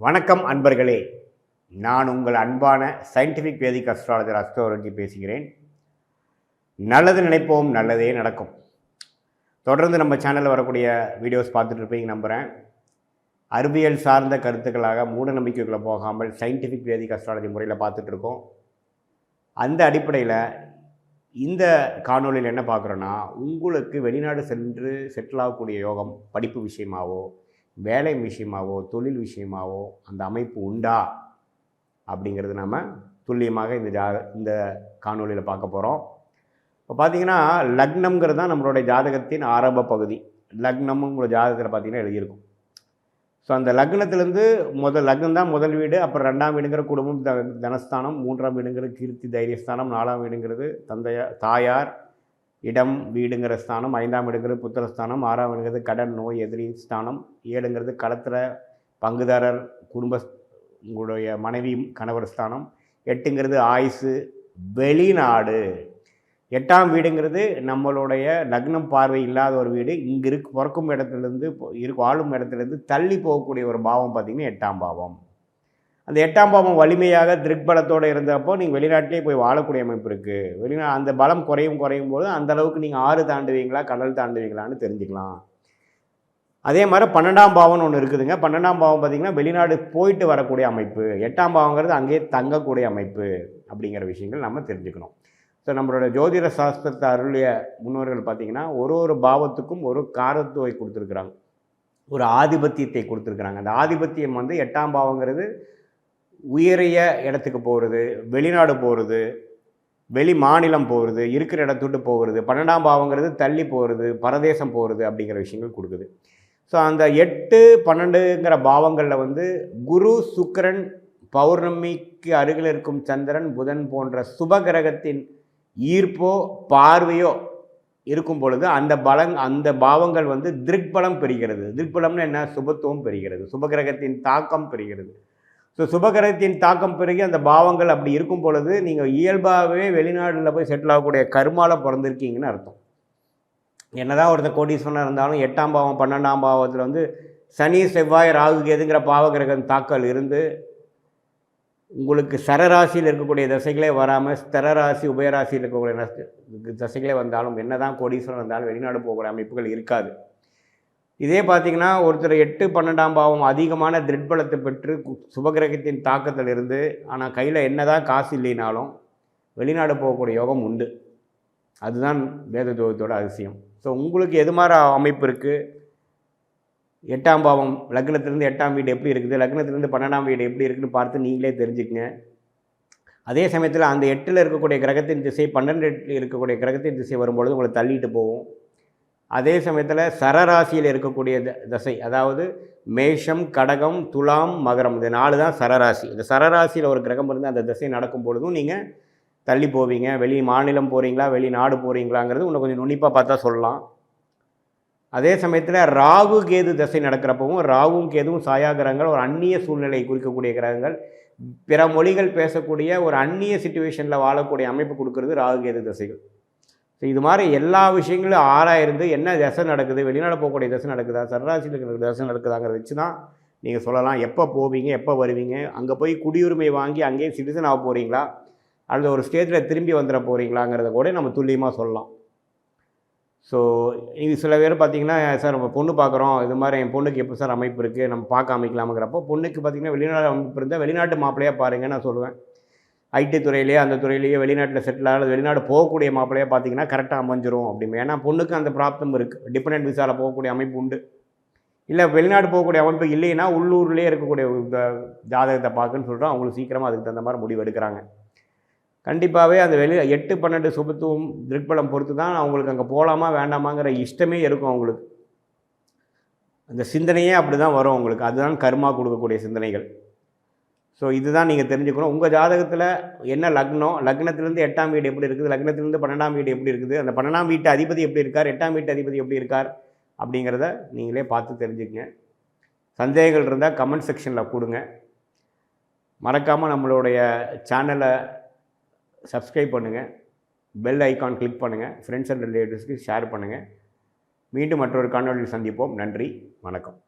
வணக்கம் அன்பர்களே. நான் உங்கள் அன்பான சயின்டிஃபிக் வேதிக் அஸ்ட்ராலஜர் அஸ்ட்ரோலஜி பேசுகிறேன். நல்லது நினைப்போம் நல்லதே நடக்கும். தொடர்ந்து நம்ம சேனலில் வரக்கூடிய வீடியோஸ் பார்த்துட்டு இருப்பீங்க நம்புகிறேன் அறிவியல் சார்ந்த கருத்துக்களாக மூட நம்பிக்கைகளை போகாமல் சயின்டிஃபிக் வேதிக் அஸ்ட்ராலஜி முறையில் பார்த்துட்ருக்கோம் அந்த அடிப்படையில் இந்த காணொளியில் என்ன பார்க்குறோன்னா உங்களுக்கு வெளிநாடு சென்று செட்டில் ஆகக்கூடிய யோகம் படிப்பு விஷயமாவோ வேலை விஷயமாவோ தொழில் விஷயமாவோ அந்த அமைப்பு உண்டா? அப்படிங்கிறது நம்ம துல்லியமாக இந்த ஜா இந்த காணொளியில் பார்க்க போகிறோம் இப்போ பார்த்தீங்கன்னா லக்னம்ங்கிறது தான் நம்மளுடைய ஜாதகத்தின் ஆரம்ப பகுதி. லக்னமும் உங்களோட ஜாதகத்தில் பார்த்தீங்கன்னா எழுதியிருக்கும். ஸோ அந்த லக்னத்திலேருந்து முதல் லக்னம் தான் முதல் வீடு அப்புறம் ரெண்டாம் வீடுங்கிற குடும்பம் த தனஸ்தானம் மூன்றாம் வீடுங்கிறது கீர்த்தி தைரியஸ்தானம் நாலாம் வீடுங்கிறது தந்தையா தாயார் இடம் வீடுங்கிற ஸ்தானம் ஐந்தாம் இடங்கிறது புத்திரஸ்தானம் ஆறாம் இடங்கிறது கடன் நோய் எதிரி ஸ்தானம் ஏழுங்கிறது களத்தில் பங்குதாரர் குடும்ப உங்களுடைய மனைவி கணவர் ஸ்தானம் எட்டுங்கிறது ஆயுசு வெளிநாடு. எட்டாம் வீடுங்கிறது நம்மளுடைய லக்னம் பார்வை இல்லாத ஒரு வீடு. இங்கே இருக்கு பிறக்கும் இடத்துலேருந்து இருக்கு வாழும் இடத்துலேருந்து தள்ளி போகக்கூடிய ஒரு பாவம் பார்த்திங்கன்னா எட்டாம் பாவம். அந்த எட்டாம் பாவம் வலிமையாக திருக்பலத்தோடு இருந்தப்போ நீங்கள் வெளிநாட்டிலே போய் வாழக்கூடிய அமைப்பு இருக்குது வெளிநா அந்த பலம் குறையும் குறையும் போது அந்த அளவுக்கு நீங்கள் ஆறு தாண்டுவீங்களா கடல் தாண்டுவீங்களான்னு தெரிஞ்சுக்கலாம். அதே மாதிரி பன்னெண்டாம் பாவம்னு ஒன்று இருக்குதுங்க. பன்னெண்டாம் பாவம் பார்த்திங்கன்னா வெளிநாடு போயிட்டு வரக்கூடிய அமைப்பு. எட்டாம் பாவங்கிறது அங்கேயே தங்கக்கூடிய அமைப்பு அப்படிங்கிற விஷயங்கள் நம்ம தெரிஞ்சுக்கணும். ஸோ நம்மளோட ஜோதிட சாஸ்திரத்தை அருளிய முன்னோர்கள் பார்த்திங்கன்னா ஒரு ஒரு பாவத்துக்கும் ஒரு காரத்துவை கொடுத்துருக்குறாங்க. ஒரு ஆதிபத்தியத்தை கொடுத்துருக்குறாங்க. அந்த ஆதிபத்தியம் வந்து எட்டாம் பாவங்கிறது உயரிய இடத்துக்கு போகிறது வெளிநாடு போகிறது வெளி மாநிலம் போகிறது இருக்கிற இடத்துட்டு போகிறது பன்னெண்டாம் பாவங்கிறது தள்ளி போகிறது பரதேசம் போகிறது அப்படிங்கிற விஷயங்கள் கொடுக்குது. ஸோ அந்த எட்டு பன்னெண்டுங்கிற பாவங்களில் வந்து குரு சுக்கரன் பௌர்ணமிக்கு அருகில் இருக்கும் சந்திரன் புதன் போன்ற சுபகிரகத்தின் ஈர்ப்போ பார்வையோ இருக்கும் பொழுது அந்த பலங் அந்த பாவங்கள் வந்து திருக்பலம் பெறுகிறது. திருக்பலம்னு என்ன? சுபத்துவம் பெறுகிறது. சுபகிரகத்தின் தாக்கம் பெறுகிறது. ஸோ சுபகிரகத்தின் தாக்கம் பிறகு அந்த பாவங்கள் அப்படி இருக்கும் பொழுது நீங்கள் இயல்பாகவே வெளிநாட்டில் போய் செட்டில் ஆகக்கூடிய கருமால பிறந்திருக்கீங்கன்னு அர்த்தம். என்னதான் ஒருத்தர் கோடீஸ்வரனாக இருந்தாலும் எட்டாம் பாவம் பன்னெண்டாம் பாவத்தில் வந்து சனி செவ்வாய் ராகு கேதுங்கிற பாவகிரகம் தாக்கல் இருந்து உங்களுக்கு சரராசியில் இருக்கக்கூடிய தசைகளே வராமல் ஸ்தரராசி உபயராசியில் இருக்கக்கூடிய தசைகளே வந்தாலும் என்ன தான் கோடீஸ்வரன் இருந்தாலும் வெளிநாடு போகக்கூடிய அமைப்புகள் இருக்காது. இதே பார்த்திங்கன்னா ஒருத்தர் எட்டு பன்னெண்டாம் பாவம் அதிகமான திருட்பலத்தை பெற்று சுபகிரகத்தின் தாக்கத்தில் இருந்து ஆனால் கையில் என்ன தான் காசு இல்லைனாலும் வெளிநாடு போகக்கூடிய யோகம் உண்டு. அதுதான் வேத ஜோகத்தோட அதிசயம். ஸோ உங்களுக்கு எது மாதிரி அமைப்பு இருக்குது எட்டாம் பாவம் லக்னத்திலேருந்து எட்டாம் வீடு எப்படி இருக்குது? லக்னத்திலேருந்து பன்னெண்டாம் வீடு எப்படி இருக்குதுன்னு பார்த்து நீங்களே தெரிஞ்சுக்கங்க. அதே சமயத்தில் அந்த எட்டில் இருக்கக்கூடிய கிரகத்தின் திசை பன்னெண்டு எட்டில் இருக்கக்கூடிய கிரகத்தின் திசை வரும்பொழுது உங்களை தள்ளிட்டு போகும். அதே சமயத்தில் சரராசியில் இருக்கக்கூடிய தசை அதாவது மேஷம் கடகம் துலாம் மகரம் இந்த நாலு தான் சரராசி. இந்த சரராசியில் ஒரு கிரகம் இருந்து அந்த திசை நடக்கும் பொழுதும் நீங்கள் தள்ளி போவீங்க. வெளி மாநிலம் போகிறீங்களா வெளிநாடு போகிறீங்களாங்கிறது இன்னும் கொஞ்சம் நுண்ணிப்பாக பார்த்தா சொல்லலாம். அதே சமயத்தில் ராகு கேது தசை நடக்கிறப்பவும் ராகும் கேதுவும் சாயாகிரகங்கள் ஒரு அந்நிய சூழ்நிலையை குறிக்கக்கூடிய கிரகங்கள். பிற மொழிகள் பேசக்கூடிய ஒரு அந்நிய சுச்சுவேஷனில் வாழக்கூடிய அமைப்பு கொடுக்கறது ராகு கேது தசைகள். ஸோ இது மாதிரி எல்லா விஷயங்களும் ஆராயிருந்து என்ன தசை நடக்குது? வெளிநாடு போகக்கூடிய தசை நடக்குதா? சரராசியில் இருக்கிற தசை நடக்குதாங்கிறத வச்சு தான் நீங்கள் சொல்லலாம். எப்போ போவீங்க? எப்போ வருவீங்க? அங்கே போய் குடியுரிமை வாங்கி அங்கேயே சிட்டிசன் ஆக போகிறீங்களா அல்லது ஒரு ஸ்டேஜில் திரும்பி வந்துட போகிறீங்களாங்கிறத கூட நம்ம துல்லியமாக சொல்லலாம். ஸோ இது சில பேர் பார்த்தீங்கன்னா சார் நம்ம பொண்ணு பார்க்குறோம். இது மாதிரி என் பொண்ணுக்கு எப்போ சார் அமைப்பு இருக்குது நம்ம பார்க்க அமைக்கலாமுங்கிறப்போ பொண்ணுக்கு பார்த்திங்கன்னா வெளிநாடு அமைப்பு இருந்தால் வெளிநாட்டு மாப்பிள்ளையாக பாருங்கள் நான் சொல்லுவேன். ஐடி துறையிலேயே அந்த துறையிலேயே வெளிநாட்டில் செட்டில் ஆகல வெளிநாடு போகக்கூடிய மாப்பிள்ளையே பார்த்தீங்கன்னா கரெக்டாக அமைஞ்சிரும் அப்படிமே ஏன்னா பொண்ணுக்கு அந்த ப்ராப்ளம் இருக்குது டிபெண்ட் விசாவில் போகக்கூடிய அமைப்பு உண்டு. இல்லை வெளிநாடு போகக்கூடிய அமைப்பு இல்லைன்னா உள்ளூர்லேயே இருக்கக்கூடிய ஜாதகத்தை பார்க்குன்னு சொல்கிறோம் அவங்களுக்கு சீக்கிரமாக அதுக்கு தகுந்த மாதிரி முடிவு எடுக்கிறாங்க. கண்டிப்பாகவே அந்த வெளி எட்டு பன்னெண்டு சுபத்துவம் திருப்பலம் பொறுத்து தான் அவங்களுக்கு அங்கே போகலாமா வேண்டாமாங்கிற இஷ்டமே இருக்கும் அவங்களுக்கு. அந்த சிந்தனையே அப்படி தான் வரும் அவங்களுக்கு. அதுதான் கர்மா கொடுக்கக்கூடிய சிந்தனைகள். ஸோ இதுதான் நீங்கள் தெரிஞ்சுக்கணும். உங்கள் ஜாதகத்தில் என்ன லக்னம் லக்னத்திலேருந்து எட்டாம் வீடு எப்படி இருக்குது லக்னத்திலேருந்து பன்னெண்டாம் வீடு எப்படி இருக்குது அந்த பன்னெண்டாம் வீட்டு அதிபதி எப்படி இருக்கார் எட்டாம் வீட்டு அதிபதி எப்படி இருக்கார் அப்படிங்கிறத நீங்களே பார்த்து தெரிஞ்சுக்கங்க. சந்தேகங்கள் இருந்தால் கமெண்ட் செக்ஷனில் கொடுங்க. மறக்காமல் நம்மளுடைய சேனலை சப்ஸ்கிரைப் பண்ணுங்கள் பெல் ஐக்கான் கிளிக் பண்ணுங்கள் ஃப்ரெண்ட்ஸ் அண்ட் ரிலேட்டிவ்ஸ்க்கு ஷேர் பண்ணுங்கள் மீண்டும் மற்றொரு காணொலியில் சந்திப்போம். நன்றி வணக்கம்.